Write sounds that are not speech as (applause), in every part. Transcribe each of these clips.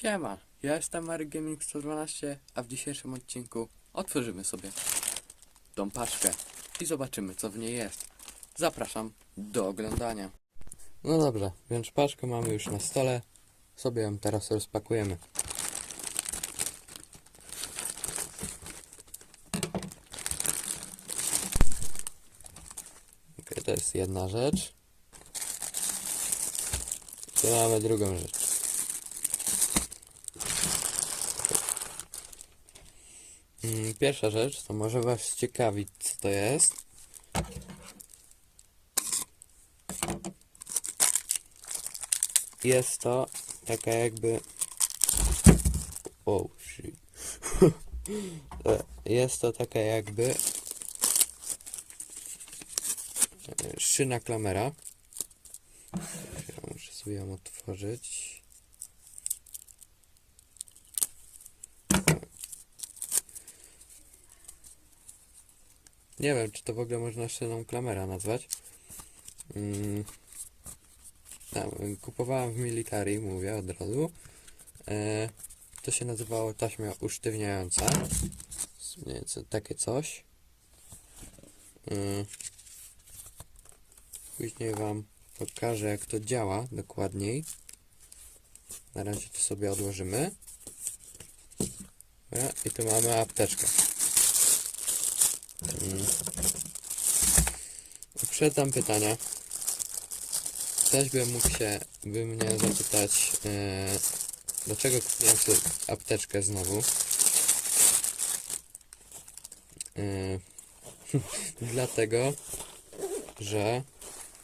Siema, ja jestem Gaming 112, a w dzisiejszym odcinku otworzymy sobie tą paczkę i zobaczymy co w niej jest. Zapraszam do oglądania. No dobrze, więc paczkę mamy już na stole, sobie ją teraz rozpakujemy. Ok, to jest jedna rzecz. Tu mamy drugą rzecz. Mm, Pierwsza rzecz, to może Was ciekawić, co to jest. Jest to taka jakby... Oh shit. (laughs) Jest to taka jakby... e, Szyna klamera. Muszę sobie ją otworzyć. Nie wiem, czy to w ogóle można szyną klamera nazwać. Mm. No, kupowałem w military, mówię od razu. E, to się nazywało taśma usztywniająca. Więcej takie coś. E, później Wam pokażę, jak to działa dokładniej. Na razie to sobie odłożymy. Dobra, I tu mamy apteczkę. Mm. Uprzedzam pytania. Ktoś by mógł się, by mnie zapytać, e, dlaczego kupiłem sobie apteczkę znowu. E, (laughs) dlatego, że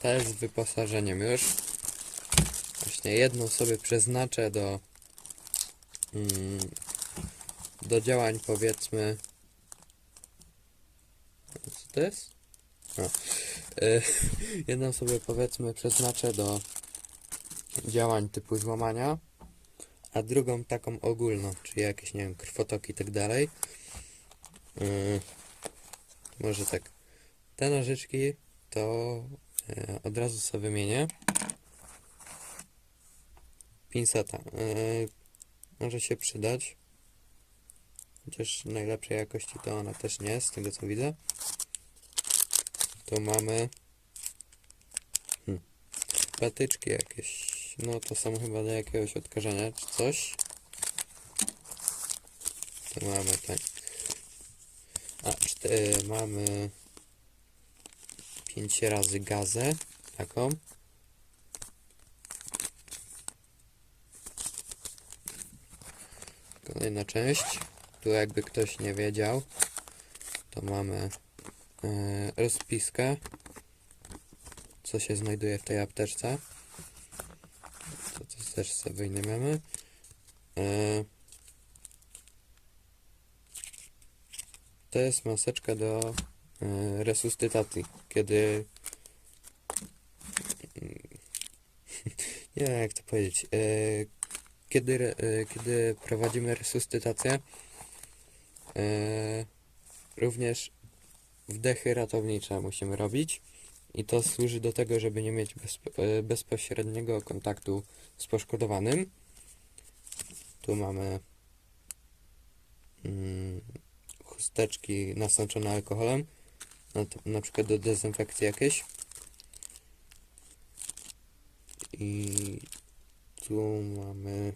ta jest z wyposażeniem już. Właśnie jedną sobie przeznaczę do mm, do działań powiedzmy co to jest? E, (laughs) jedną sobie powiedzmy przeznaczę do działań typu złamania, a drugą taką ogólną, czyli jakieś, nie wiem, krwotoki i tak dalej. E, może tak. Te nożyczki to e, od razu sobie wymienię. Pinseta. Może się przydać. Chociaż najlepszej jakości to ona też nie z tego co widzę. Tu mamy hmm, patyczki jakieś. No to są chyba do jakiegoś odkażenia czy coś. Tu mamy tak. A, cztery, mamy 5 razy gazę taką. Kolejna część. Tu jakby ktoś nie wiedział, to mamy e, rozpiskę, co się znajduje w tej apteczce. To, to też sobie wyjmiemy. E, to jest maseczka do e, resuscytacji, kiedy (laughs) nie wiem jak to powiedzieć. Kiedy, kiedy prowadzimy resuscytację, również wdechy ratownicze musimy robić i to służy do tego, żeby nie mieć bezpo, e, bezpośredniego kontaktu z poszkodowanym. Tu mamy mm, chusteczki nasączone alkoholem, na, na przykład do dezynfekcji jakieś. I tu mamy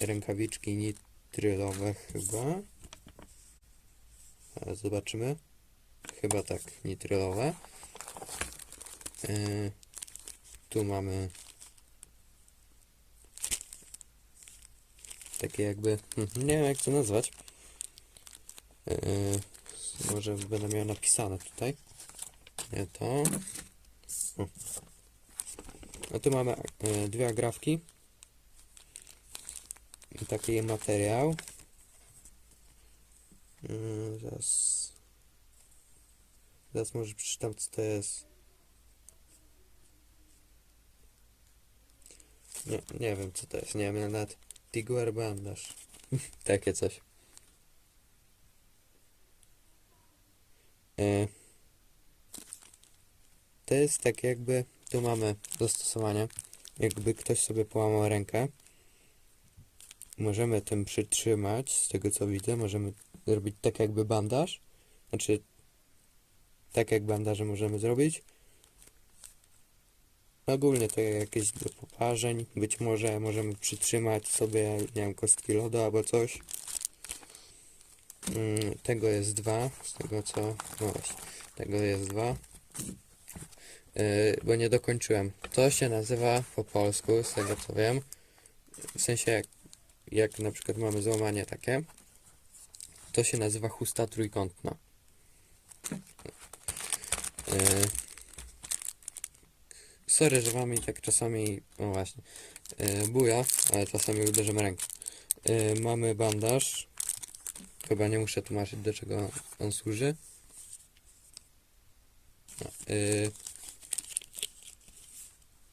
rękawiczki nitrylowe chyba. Zobaczymy. Chyba tak, nitrylowe. Yy, tu mamy takie jakby, hmm, nie wiem jak to nazwać. Yy, może będę miał napisane tutaj. Nie to. O. No tu mamy yy, dwie agrafki. I taki materiał. Zaraz. Zaraz może przeczytam co to jest. Nie, nie wiem co to jest. Nie wiem nawet. Tiguer bandaż. (laughs) Takie coś. E, To jest tak jakby. Tu mamy dostosowanie. Jakby ktoś sobie połamał rękę. możemy tym przytrzymać, z tego co widzę, możemy zrobić tak jakby bandaż. Znaczy, tak jak bandaże możemy zrobić. Ogólnie to jakieś do poparzeń. Być może możemy przytrzymać sobie, nie wiem, kostki lodu albo coś. Mm, tego jest dwa, z tego co. No właśnie, tego jest dwa. Yy, bo nie dokończyłem. To się nazywa po polsku, z tego co wiem. W sensie, jak, jak na przykład mamy złamanie takie, to się nazywa chusta trójkątna. Yy, sorry, że wami tak czasami, no właśnie, yy, buja, ale czasami uderzymy ręką. Yy, mamy bandaż. Chyba nie muszę tłumaczyć, do czego on służy. No, yy,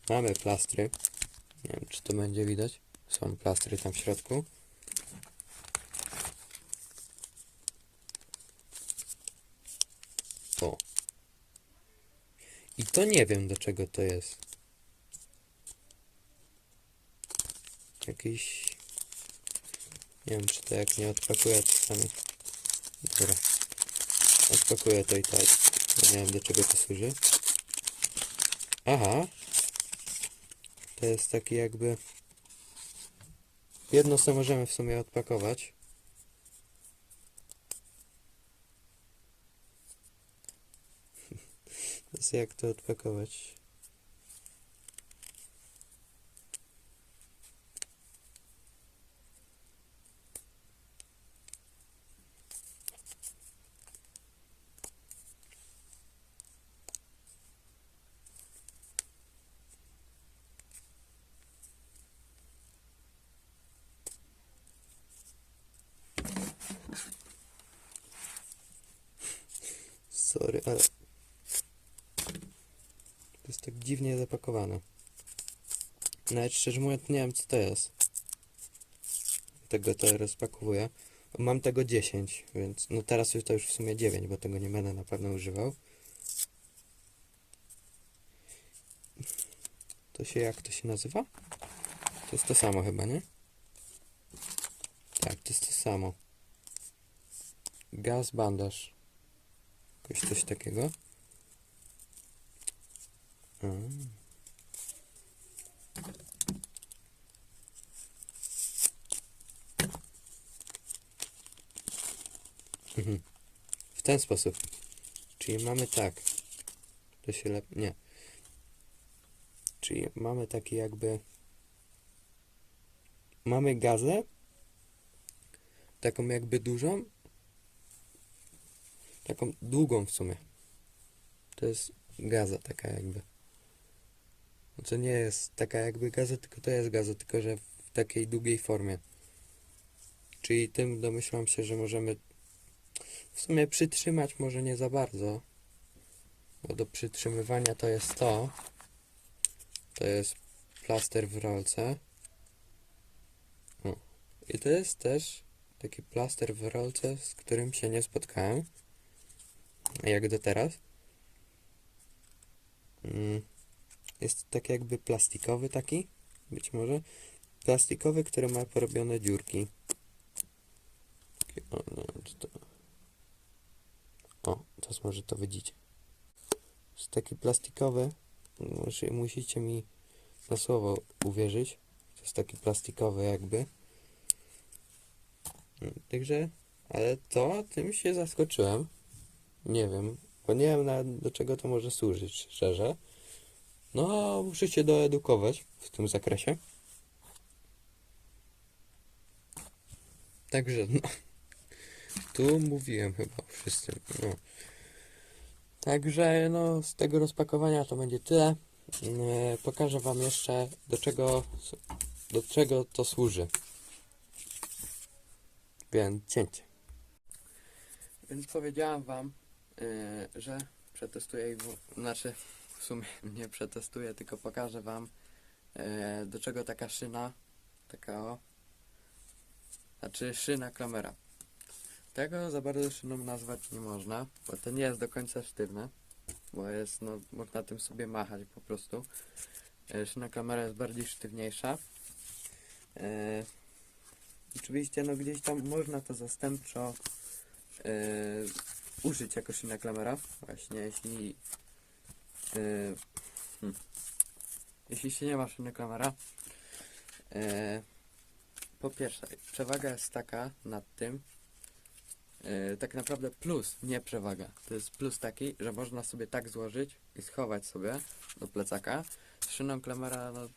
mamy plastry. Nie wiem, czy to będzie widać. Są plastry tam w środku. O. I to nie wiem do czego to jest. Jakiś... Nie wiem czy to jak nie odpakuję to sami. Dobra. Odpakuję to i tak. Nie wiem do czego to służy. Aha. To jest taki jakby... Jedno co możemy w sumie odpakować. Teraz jak to odpakować? Sorry, ale to jest tak dziwnie zapakowane. Nawet szczerze mówiąc nie wiem co to jest. Tego to rozpakowuję. Mam tego 10, więc no teraz już to już w sumie 9, bo tego nie będę na pewno używał. To się jak to się nazywa? To jest to samo chyba, nie? Tak, to jest to samo. Gaz bandaż. Jakoś coś takiego. Mhm. W ten sposób. Czyli mamy tak. To się lep... Nie. Czyli mamy taki jakby... Mamy gazę. Taką jakby dużą. Taką długą w sumie. To jest gaza taka jakby. No To nie jest taka jakby gaza, tylko to jest gaza, tylko że w takiej długiej formie. Czyli tym domyślam się, że możemy w sumie przytrzymać może nie za bardzo. Bo do przytrzymywania to jest to. To jest plaster w rolce. O. I to jest też taki plaster w rolce, z którym się nie spotkałem. Jak do teraz. Mm. Jest tak jakby plastikowy taki, być może. Plastikowy, który ma porobione dziurki. O, czy to... teraz może to widzicie. Jest taki plastikowy. Musi, musicie mi na słowo uwierzyć. To jest taki plastikowy jakby. Także, ale to tym się zaskoczyłem. Nie wiem, bo nie wiem nawet do czego to może służyć, szczerze. No, muszę się doedukować w tym zakresie. Także, no. Tu mówiłem chyba o wszystkim. No. Także, no, z tego rozpakowania to będzie tyle. E, Pokażę Wam jeszcze, do czego, do czego to służy. Więc cięcie. Więc powiedziałam Wam, e, że przetestuję, znaczy w sumie (laughs) nie przetestuję, tylko pokażę Wam e, do czego taka szyna, taka o, znaczy szyna klamera. Tego za bardzo szyną nazwać nie można, bo to nie jest do końca sztywne, bo jest, no, można tym sobie machać po prostu. E, Szyna klamera jest bardziej sztywniejsza. E, oczywiście no gdzieś tam można to zastępczo e, użyć jako szyna klamera. Właśnie jeśli e, hmm, jeśli się nie ma szyny klamera. E, po pierwsze, przewaga jest taka nad tym, e, tak naprawdę plus, nie przewaga. To jest plus taki, że można sobie tak złożyć i schować sobie do plecaka. Z szyną klamera, no,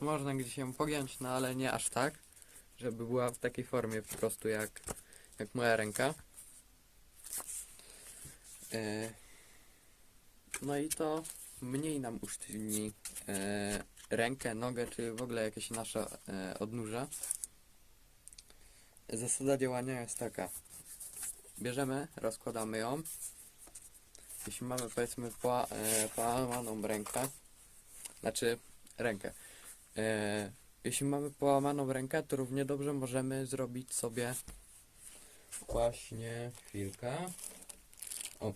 można gdzieś ją pogiąć, no ale nie aż tak, żeby była w takiej formie po prostu jak, jak moja ręka. E, no i to mniej nam usztywni e, rękę, nogę, czy w ogóle jakieś nasze e. Zasada działania jest taka. Bierzemy, rozkładamy ją. Jeśli mamy powiedzmy e, połamaną rękę, znaczy rękę. E, jeśli mamy połamaną rękę, to równie dobrze możemy zrobić sobie właśnie chwilkę. O,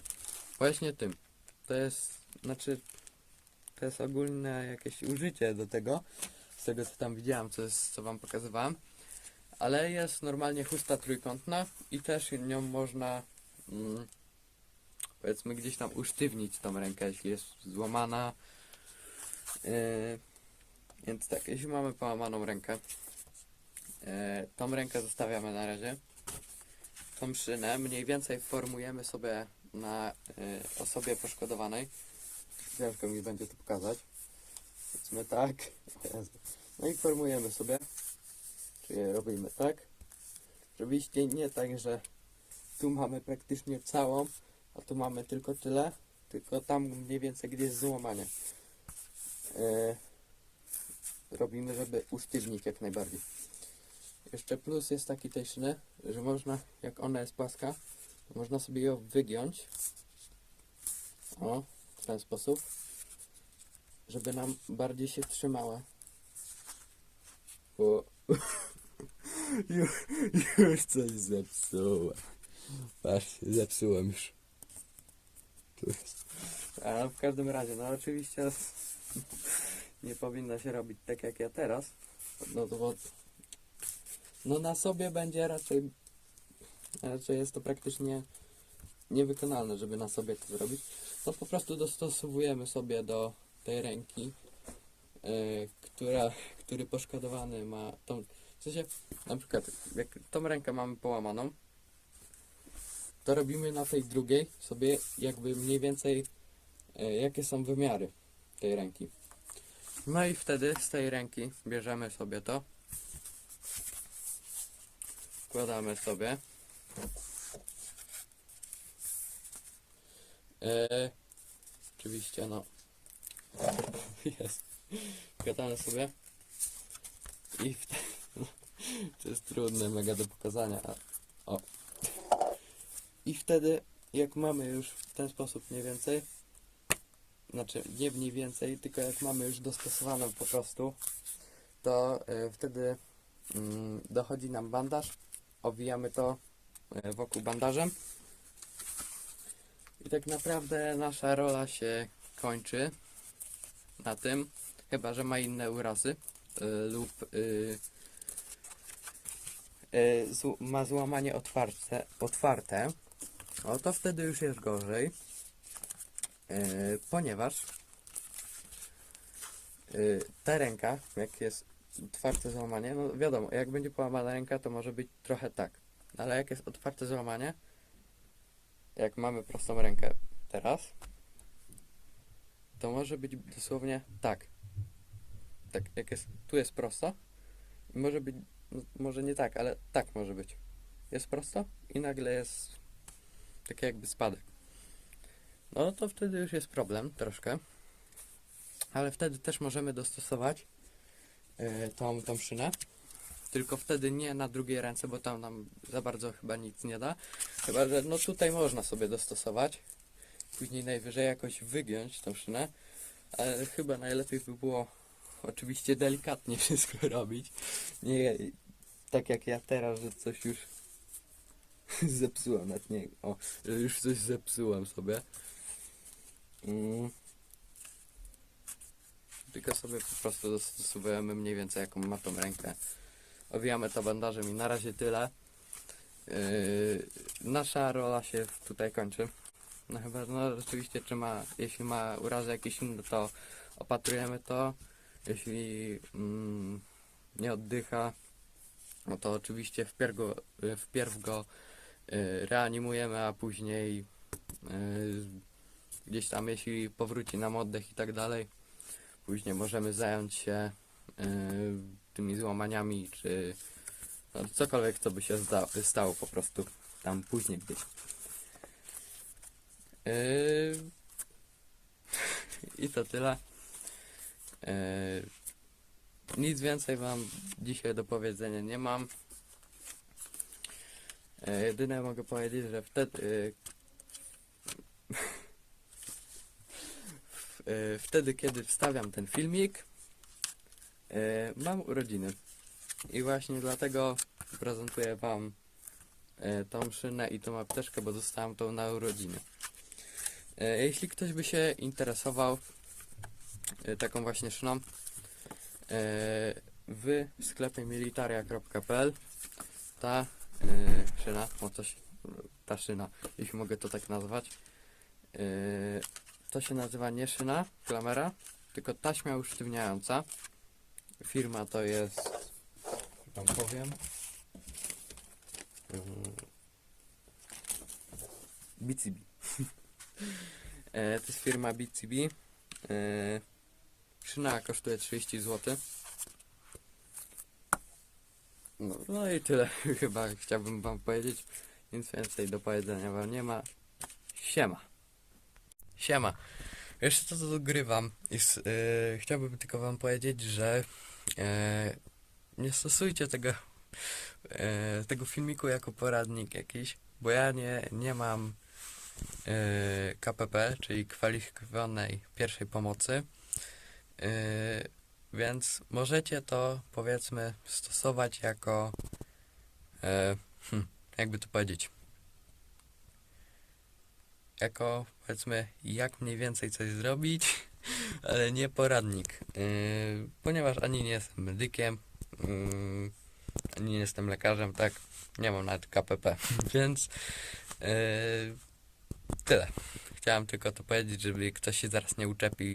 właśnie tym. To jest, znaczy, to jest ogólne jakieś użycie do tego, z tego co tam widziałem, co, jest, co wam pokazywałem. Ale jest normalnie chusta trójkątna i też nią można mm, powiedzmy gdzieś tam usztywnić tą rękę, jeśli jest złamana. Yy, więc tak, jeśli mamy połamaną rękę, yy, tą rękę zostawiamy na razie. Tą szynę mniej więcej formujemy sobie na yy, osobie poszkodowanej. Ciężko mi będzie to pokazać. Powiedzmy tak. (laughs) No i formujemy sobie. Robimy tak. Oczywiście nie tak, że tu mamy praktycznie całą, a tu mamy tylko tyle, tylko tam mniej więcej gdzie jest złamanie. E, robimy, żeby usztywnić jak najbardziej. Jeszcze plus jest taki tej szyny, że można, jak ona jest płaska, można sobie ją wygiąć. O, w ten sposób, żeby nam bardziej się trzymała. Bo (laughs) już, coś zepsułem. Patrzcie, zepsułem już. Tu jest. A w każdym razie, no oczywiście nie powinno się robić tak jak ja teraz. No to bo, no na sobie będzie raczej raczej jest to praktycznie niewykonalne, żeby na sobie to zrobić. No po prostu dostosowujemy sobie do tej ręki, yy, która, który poszkodowany ma tą, w sensie, na przykład, jak tą rękę mamy połamaną, to robimy na tej drugiej sobie jakby mniej więcej e, jakie są wymiary tej ręki. No i wtedy z tej ręki bierzemy sobie to, wkładamy sobie. E, oczywiście, no. (laughs) Jest. Wkładamy sobie. I wtedy. Jest trudne, mega do pokazania. O. I wtedy, jak mamy już w ten sposób mniej więcej, znaczy nie mniej więcej, tylko jak mamy już dostosowaną po prostu, to y, wtedy mm, dochodzi nam bandaż, owijamy to y, wokół bandażem i tak naprawdę nasza rola się kończy na tym, chyba że ma inne urazy y, lub y, y, ma złamanie otwarte, otwarte, o to wtedy już jest gorzej, y, ponieważ y, ta ręka, jak jest otwarte złamanie, no wiadomo, jak będzie połamana ręka, to może być trochę tak, ale jak jest otwarte złamanie, jak mamy prostą rękę teraz, to może być dosłownie tak. Tak, jak jest, tu jest prosto może być no, może nie tak, ale tak może być. Jest prosto i nagle jest taki jakby spadek. No to wtedy już jest problem troszkę. Ale wtedy też możemy dostosować e, tą, tą szynę. Tylko wtedy nie na drugiej ręce, bo tam nam za bardzo chyba nic nie da. Chyba, że no tutaj można sobie dostosować. Później najwyżej jakoś wygiąć tą szynę. Ale chyba najlepiej by było oczywiście delikatnie (laughs) wszystko robić. Nie tak jak ja teraz, że coś już (laughs) zepsułem, nawet nie, o, że już coś zepsułem sobie. Mm. Tylko sobie po prostu dostosowujemy mniej więcej jaką ma tą rękę owijamy to bandażem i na razie tyle. Yy, nasza rola się tutaj kończy. No chyba, no rzeczywiście, czy ma, jeśli ma urazy jakieś inne, to opatrujemy to. Jeśli mm, nie oddycha, no to oczywiście wpierw go, wpierw go reanimujemy, a później y, gdzieś tam, jeśli powróci nam oddech i tak dalej, później możemy zająć się y, tymi złamaniami, czy no, cokolwiek, co by się stało po prostu tam później gdzieś. Yy, (laughs) I to tyle. Nic więcej wam dzisiaj do powiedzenia nie mam. Yy, jedyne mogę powiedzieć, że wtedy w- yy, wtedy kiedy wstawiam ten filmik yy, mam urodziny. I właśnie dlatego prezentuję wam yy, tą szynę i tą apteczkę, bo dostałem tą na urodziny. E, Jeśli ktoś by się interesował e, taką właśnie szyną, e, w sklepie militaria.pl ta e, szyna, o coś, ta szyna, jeśli mogę to tak nazwać, e, to się nazywa nie szyna, klamera, tylko taśma usztywniająca. Firma to jest, wam powiem, BCB. (laughs) E, to jest firma BCB. Szyna kosztuje 30 zł. No, no i tyle (laughs) chyba chciałbym wam powiedzieć. Nic więcej do powiedzenia wam nie ma. Siema. Siema. Jeszcze to, co dogrywam. Jest, e, chciałbym tylko wam powiedzieć, że e, nie stosujcie tego, e, tego filmiku jako poradnik jakiś, bo ja nie, nie mam e, KPP, czyli kwalifikowanej pierwszej pomocy. E, więc możecie to powiedzmy stosować jako e, hm, jakby to powiedzieć jako powiedzmy jak mniej więcej coś zrobić, (laughs) ale nie poradnik. E, ponieważ ani nie jestem medykiem, mm, ani nie jestem lekarzem, tak, nie mam nawet KPP, (laughs) więc e, Tyle. Chciałem tylko to powiedzieć, żeby ktoś się zaraz nie uczepił